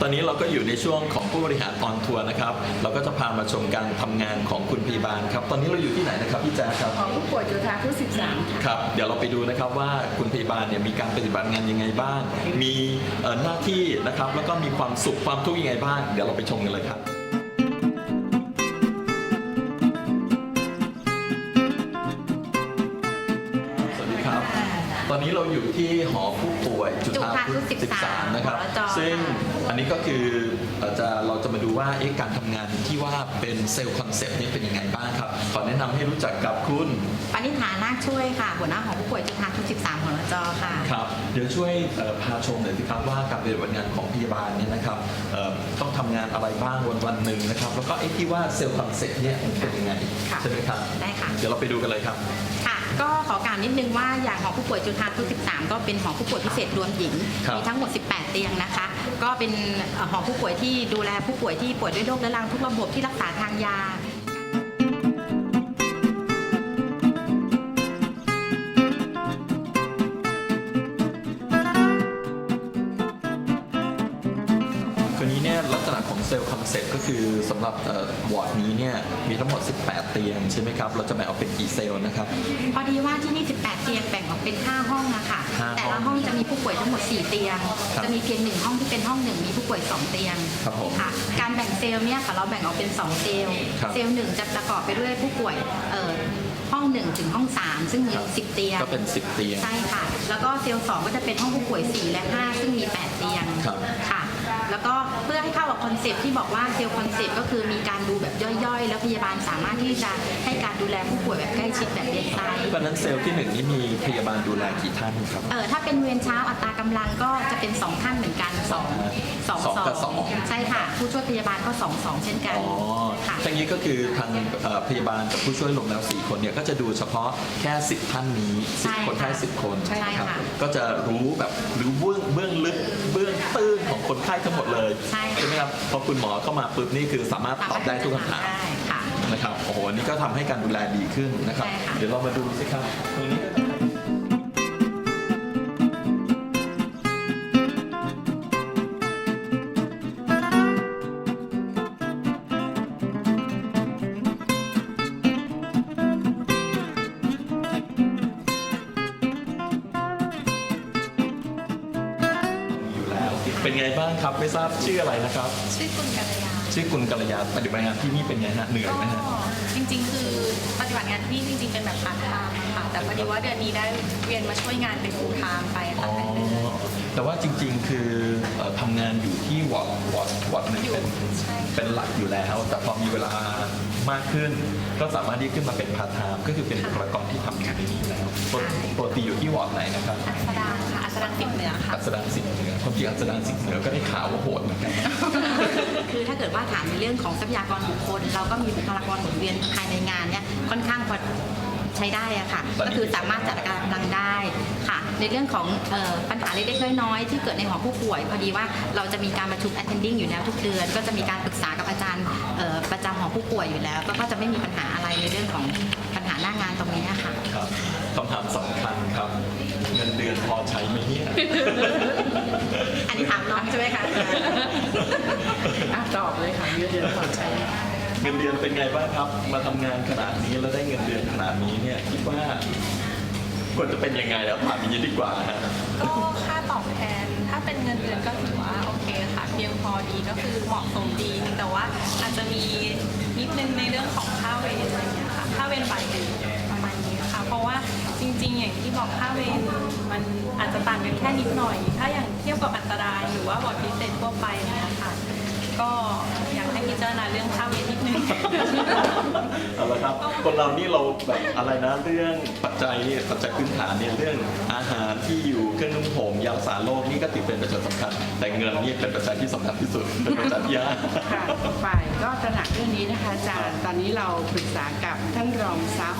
ตอนนี้เราก็อยู่ในช่วงของผู้บริหารออนทัวร์นะครับ เราก็จะพามาชมการทำงานของคุณพยาบาลครับ ตอนนี้เราอยู่ที่ไหนนะครับพี่แจ๊คครับของผู้ป่วยจุฬาทุ13ค่ะครับ เดี๋ยวเราไปดูนะครับว่าคุณพยาบาลเนี่ยมีการปฏิบัติงานยังไงบ้าง มีเอ่อหน้าที่นะครับ แล้วก็มีความสุขความทุกข์ยังไงบ้าง เดี๋ยวเราไปชมกันเลยครับ อนนี้เราอยู่ที่หอผู้ป่วยจุฬาพุทธจุฬาพุทธ13 นะครับหอจอซึ่งอันนี้ก็คือเอ่อจะเราจะมาดูว่าเอ๊ะการทำงานที่ว่าเป็นเซลล์คอนเซปต์เนี่ยเป็นยังไงบ้างครับ ขอแนะนำให้รู้จักกับคุณปณิธานาคช่วยค่ะ หัวหน้าของผู้ป่วยจุฬาทุก13ของรจค่ะ ครับ เดี๋ยวช่วยเอ่อพาชมหน่อยสิครับว่าการปฏิบัติงานของพยาบาลเนี่ยนะครับเอ่อต้องทำงานอะไรบ้างวันวันๆหนึ่งนะครับ แล้วก็ไอ้ที่ว่าเซลล์คอนเซปต์เนี่ยมันเป็นยังไงค่ะใช่ไหมครับ ได้ค่ะ เดี๋ยวเราไปดูกันเลยครับ ค่ะ ก็ขอกล่าวนิดนึงว่าอย่างหอผู้ป่วยจุฬาทุก13 ก็เป็นหอผู้ป่วยพิเศษรวมหญิง ครับ มีทั้งหมด 18 เตียงนะคะ ก็เป็นเอ่อหอผู้ป่วยที่ดูแลผู้ป่วยที่ป่วยด้วยโรคเรื้อรังทุกระบบที่รักษาทางยา สำหรับเอ่อวอร์ดนี้เนี่ยมีทั้งหมด 18 เตียงใช่ไหมครับ เราจะแบ่งออกเป็นกี่เซลล์นะครับ พอดีว่าที่นี่ 18 เตียงแบ่งออกเป็น 5 ห้องนะคะห้าแต่ห้ละองห้องจะมีผู้ป่วยทั้งหมด 4 เตียง ครับจะมีเพียงหนึ่งห้องที่เป็นห้องหนึ่งมีผู้ป่วย 2 เตียงครับผมค่ะ การแบ่งเซลล์เนี่ยค่ะเราแบ่งออกเป็น 2 เซลล์ ครับเซลล์หนึ่งจะประกอบไปด้วยผู้ป่วยเอ่อห้อง1ถึงห้อง3ซึ่งมีครับ10เตียง ก็เป็น 10 เตียง ใช่ค่ะ แล้วก็เซลล์2ก็จะเป็นห้องผู้ป่วย 4 และ 5 ซึ่งมี 8 เตียงครับ ค่ะ แล้วก็เพื่อให้เข้ากับคอนเซปต์ที่บอกว่าเซลล์คอนเซปต์ก็คือมีการดูแบบย่อยๆ แล้วพยาบาลสามารถที่จะให้การดูแลผู้ป่วยแบบใกล้ชิดแบบเรียนไซส์เพราะฉะนั้นเซลล์ที่หนึ่งนี่มีพยาบาลดูแลกี่ท่านครับ เออถ้าเป็นเวรเช้าอัตรากำลังก็จะเป็น 2 ท่านเหมือนกัน2สองกับสองใช่ค่ะ ผู้ช่วยพยาบาลก็ 2 2 เช่นกันอ๋อค่ะ ทั้งนี้ก็คือทางเอ่อพยาบาลกับผู้ช่วยรวมแล้ว 4 คนเนี่ยก็จะดูเฉพาะแค่ 10 ท่านนี้ ใช่10 คนค่ะแค่10 คนใช่นะครัค่ะ ก็จะรู้แบบรู้เบื้องเบื้องลึกเบื้องตื้นของคนไข้ทั้งหมดเลยใช่ค่ะไหมครับพอคุณหมอเข้ามาปุ๊บนี่คือสามารถตอบได้ทุกคำถามได้ค่ะ นะครับโอ้โหอันนี่ก็ทำให้การดูแลดีขึ้นนะครับ ใช่ค่ะ เดี๋ยวเรามาดูสิครับตรงนี้ เป็นไงบ้างครับไม่ทราบชื่ออะไรนะครับ ชื่อคุณกัลยาชื่อคุณกัลยาปฏิบัติงานที่นี่เป็นไงฮะเหนื่อยไหมฮะ ก็จริงๆ คือปฏิบัติงานที่นี่จริงๆ เป็นแบบพาร์ทไทม์ค่ะ แต่พอดีว่าเดือนนี้ได้เวียนมาช่วยงานเป็นฟูลไทม์ไปอ๋ค่ะอเป็นเดือนแต่ว่าจริงๆ คือ ที่วอร์ดวอร์ดวอร์ดหนึ่งอยู่เป็นใช่เป็นหลักอยู่แล้ว แต่พอมีเวลามากขึ้น ก็สามารถที่ขึ้นมาเป็นพาร์ทไทม์ก็คือเป็นบุคลากรที่ทำงานในนี้แล้วปกปกติอยู่ที่วอร์ดไหนนะครับอัสดางค่ะอัสดางสิบเหนือค่ะ อัสดางสิงห์เหนือความจริงอัสดางสิงห์เหนือก็ได้ข่าวว่าโหดเหมือนกันนะคือถ้าเกิดว่าถามในเรื่องของทรัพยากรบุคคล เราก็มีบุคลากรหมุนเวียนภายในงานเนี่ยค่อนข้างพอ ใช้ได้อะค่ะตอนนี้ก็คือสามารถจัดการกำลังได้ค่ะ ในเรื่องของเอ่อปัญหาเล็กๆน้อยๆที่เกิดในหอผู้ป่วย พอดีว่าเราจะมีการประชุม attending อยู่แล้วทุกเดือน ก็จะมีการปรึกษากับอาจารย์เอ่อประจำหอผู้ป่วยอยู่แล้ว ก็ก็จะไม่มีปัญหาอะไรในเรื่องของปัญหาหน้างานตรงนี้ค่ะ ครับคำถามสำคัญครับ เงินเดือนพอใช้ไหมเนี่ย อันนี้ถามน้องใช่ไหมคะ อะตอบเลยค่ะเดือนเดือนขอใช้ เงินเดือนเป็นไงบ้างครับ มาทำงานขนาดนี้แล้วได้เงินเดือนขนาดนี้เนี่ยคิดว่าควรจะเป็นยังไงแล้วถามอย่างนี้ดีกว่าฮะก็ค่าตอบแทน ถ้าเป็นเงินเดือนก็ถือว่าโอเคค่ะ เพียงพอดีก็คือเหมาะสมดีแต่ว่าอาจจะมีนิดนึงในเรื่องของค่าเวรอะไรอย่างเงี้ยค่ะค่าเวรบ่ายเดือนประมาณนี้ค่ะ เพราะว่าจริง ๆ อย่างที่บอกค่าเวรมันอาจจะต่างกันแค่นิดหน่อย ถ้าอย่างเทียบกับอัตราหรือว่าบอร์ดพิเศษทั่วไปเนี่ยค่ะ ก็อยากให้พิจารณาเรื่องค่าเวรนิดนึง เอาละครับ คนเรานี่เราแบบอะไรนะเรื่องปัจจัยปัจจัยพื้นฐานเนี่ยเรื่องอาหารที่อยู่เครื่องนุ่งห่มยารักษาโรคนี่ก็ถือเป็นปัจจัยสำคัญ แต่เงินนี่เป็นปัจจัยที่สำคัญที่สุดเป็นปัจจัยที่ยากค่ะฝ่ายก็ตระหนักเรื่องนี้นะคะอาจารย์ ตอนนี้เราปรึกษากับท่านรองซับ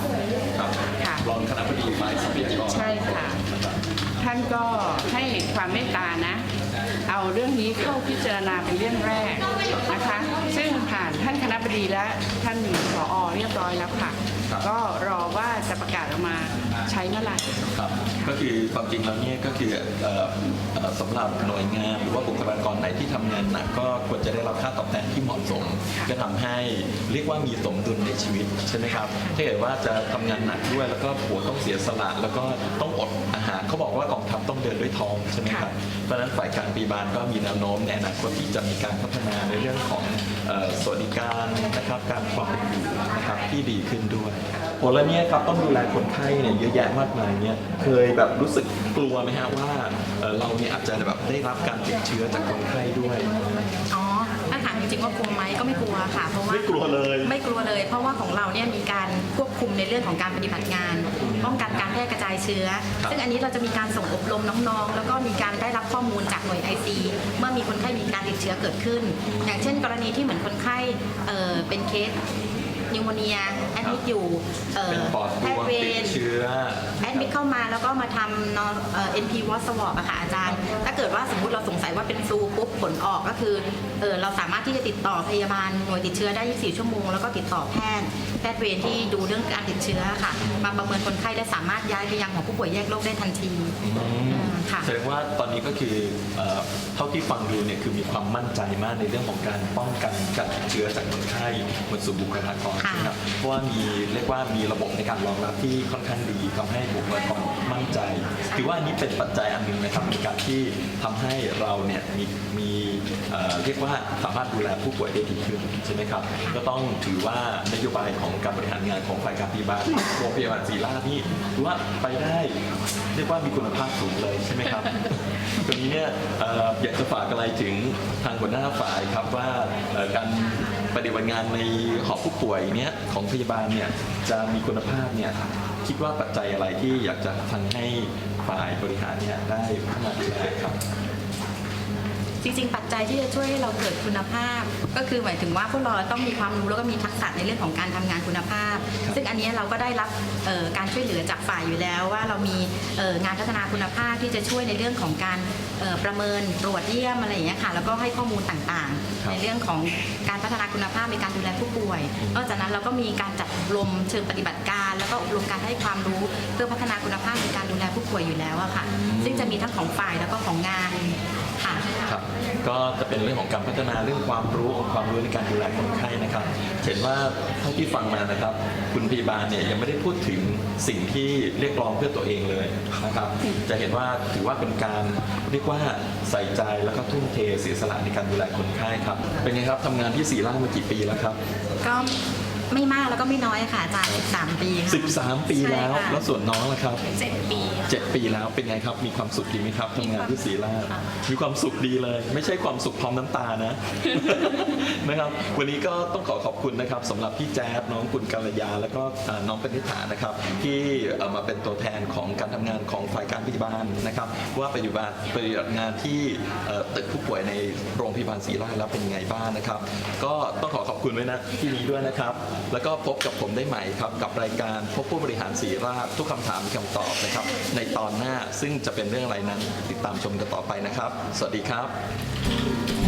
ครับค่ะ รองคณะบดีฝ่ายทรัพยากรใช่ค่ะ ท่านก็ให้ความเมตตานะ เอาเรื่องนี้เข้าพิจารณาเป็นเรื่องแรกนะคะ ซึ่งผ่านท่านคณะบดีและท่านผอเรียบร้อยแล้วค่ะ ก็รอว่าจะประกาศออกมา ใช้เมื่อไหร่ ครับก็คือความจริงแล้วเนี่ยก็คือเอ่อเอ่อสำหรับหน่วยงาน หรือว่าบุคลากรไหนที่ทำงานหนักก็ควรจะได้รับค่าตอบแทนที่เหมาะสมก็ทำให้เรียกว่ามีสมดุลในชีวิตใช่ไหมครับถ้าเกิดว่าจะทำงานหนักด้วยแล้วก็ผัวต้องเสียสละแล้วก็ต้องอดอาหารเขาบอกว่ากองทัพต้องเดินด้วยท้องใช่ไหมครับเพราะฉะนั้นฝ่ายการปีบาลก็มีแนวโน้มในอนาคตที่จะมีการพัฒนาในเรื่องของเอ่อ สวัสดิการนะครับการความเป็นอยู่นะครับที่ดีขึ้นด้วยโอ้แล้วเนี่ยครับต้องดูแลคนไข้เนี่ยเยอะแยะมากมายเนี่ยเคยแบบรู้สึกกลัวไหมฮะว่าเอ่อเราเนี่ยอาจจะแบบได้รับการติดเชื้อจากคนไข้ด้วยอ๋อ ถ้าถามจริงๆว่ากลัวไหมก็ไม่กลัวค่ะ เพราะว่าไม่กลัวเลย ไม่กลัวเลย เพราะว่าของเราเนี่ยมีการควบคุมในเรื่องของการปฏิบัติงาน ป้องกันการแพร่กระจายเชื้อครับซึ่งอันนี้เราจะมีการส่งอบรมน้องๆ แล้วก็มีการได้รับข้อมูลจากหน่วยไอซีเมื่อมีคนไข้มีการติดเชื้อเกิดขึ้น อย่างเช่น กรณีที่เหมือนคนไข้เอ่อเป็นเคส นิวโมเนียแอดมิดอยู่เอ่อเป็นปอดบแพทวมย์เวติดร เชื้อ แอดมิดเข้ามาแล้วก็มาทำนอนเอ่อ NP w a t swab อะค่ะอาจารย์ ถ้าเกิดว่าสมมติเราสงสัยว่าเป็นฟลูปุ๊บผลออกก็คือเออเราสามารถที่จะติดต่อพยาบาลหน่วยติดเชื้อได้ 24 ชั่วโมง แล้วก็ติดต่อแพทย์แพทย์เวรที่ดูเรื่องการติดเชื้อค่ะ มาประเมินคนไข้และสามารถย้ายไปยังหอผู้ป่วยแยกโรคได้ทันทีค่ะ แสดงว่าตอนนี้ก็คือเอ่อเท่าที่ฟังดูเนี่ยคือมีความมั่นใจมากในเรื่องของการป้องกันการติดเชื้อจากคนไข้บนสู่บุคลากรค่ะใช่ไหมครับเพราะว่ามีเรียกว่ามีระบบในการรองรับที่ค่อนข้างดีทำให้บุคลากรมั่นใจ ถือว่าอันนี้เป็นปัจจัยอันหนึ่งนะครับในการที่ทำให้เราเนี่ยมีมีเอ่อเรียกว่าสามารถดูแลผู้ป่วยได้ดีขึ้นใช่ไหมครับ ก็ต้องถือว่านโยบายของการบริหารงานของฝ่ายการพยาบาลโรงพยาบาลศรีราชนี่ถือว่าไปได้ เรียกว่ามีคุณภาพสูงเลยใช่ไหมครับ ตรงนี้เนี่ยเอ่ออยากจะฝากอะไรถึงทางหัวหน้าฝ่ายครับว่าเอ่อการปฏิบัติงานในหอผู้ป่วยเนี้ยของพยาบาลเนี่ยจะมีคุณภาพเนี่ยคิดว่าปัจจัยอะไรที่อยากจะทำให้ฝ่ายบริหารเนี่ยได้พัฒนาดูแลครับ จริงๆ ปัจจัยที่จะช่วยให้เราเกิดคุณภาพ ก็คือหมายถึงว่าพวกเราต้องมีความรู้แล้วก็มีทักษะในเรื่องของการทำงานคุณภาพ ซึ่งอันนี้เราก็ได้รับเอ่อการช่วยเหลือจากฝ่ายอยู่แล้ว ว่าเรามีเอ่องานพัฒนาคุณภาพที่จะช่วยในเรื่องของการเอ่อประเมินตรวจเยี่ยมอะไรอย่างเงี้ยค่ะแล้วก็ให้ข้อมูลต่างครับๆในเรื่องของการ พัฒนาคุณภาพในการดูแลผู้ป่วย นอกจากนั้นเราก็มีการจัดอบรมเชิงปฏิบัติการ แล้วก็อบรมการให้ความรู้เพื่อพัฒนาคุณภาพในการดูแลผู้ป่วยอยู่แล้วอะค่ะ ซึ่งจะมีทั้งของฝ่ายแล้วก็ของงานค่ะ ครับก็จะเป็นเรื่องของการพัฒนาเรื่องความรู้องค์ความรู้ในการดูแลคนไข้นะครับเห็นว่าเท่าที่ฟังมานะครับ คุณพยาบาลเนี่ยยังไม่ได้พูดถึงสิ่งที่เรียกร้องเพื่อตัวเองเลยนะครับจะเห็นว่าถือว่าเป็นการเรียกว่าใส่ใจแล้วก็ทุ่มเทเสียสละในการดูแลคนไข้ครับเป็นไงครับทำงานที่ศรีราชมากี่ปีแล้วครับ ก็ ไม่มากแล้วก็ไม่น้อยค่ะอาจารย์13 ปีค่ะ 13 ปีแล้ว ใช่ค่ะ แล้วส่วนน้องล่ะครับ เจ็ดปีเจ็ดปีแล้วเป็นไงครับ มีความสุขดีไหมครับทำงานที่ศรีราชมีความสุขดีเลย ไม่ใช่ความสุขพร้อมน้ำตานะ นะครับวันนี้ก็ต้องขอขอบคุณนะครับสำหรับพี่แจ๊บน้องกุลกัลยา แล้วก็อ่าน้องปณิธานะครับ ที่เอ่อมาเป็นตัวแทนของการทำงานของฝ่ายการพยาบาลนะครับ ว่าปฏิบัติปฏิบัติงานที่เอ่อตึกผู้ป่วยในโรงพยาบาลศรีราชแล้วเป็นยังไงบ้างนะครับ ก็ต้องขอขอบคุณไว้นะที่นี้ด้วยนะครับแล้วก็พบกับผมได้ใหม่ครับ กับรายการพบผู้บริหารสีราชทุกคำถามมีคำตอบนะครับ ในตอนหน้าซึ่งจะเป็นเรื่องอะไรนั้นติดตามชมกันต่อไปนะครับ สวัสดีครับ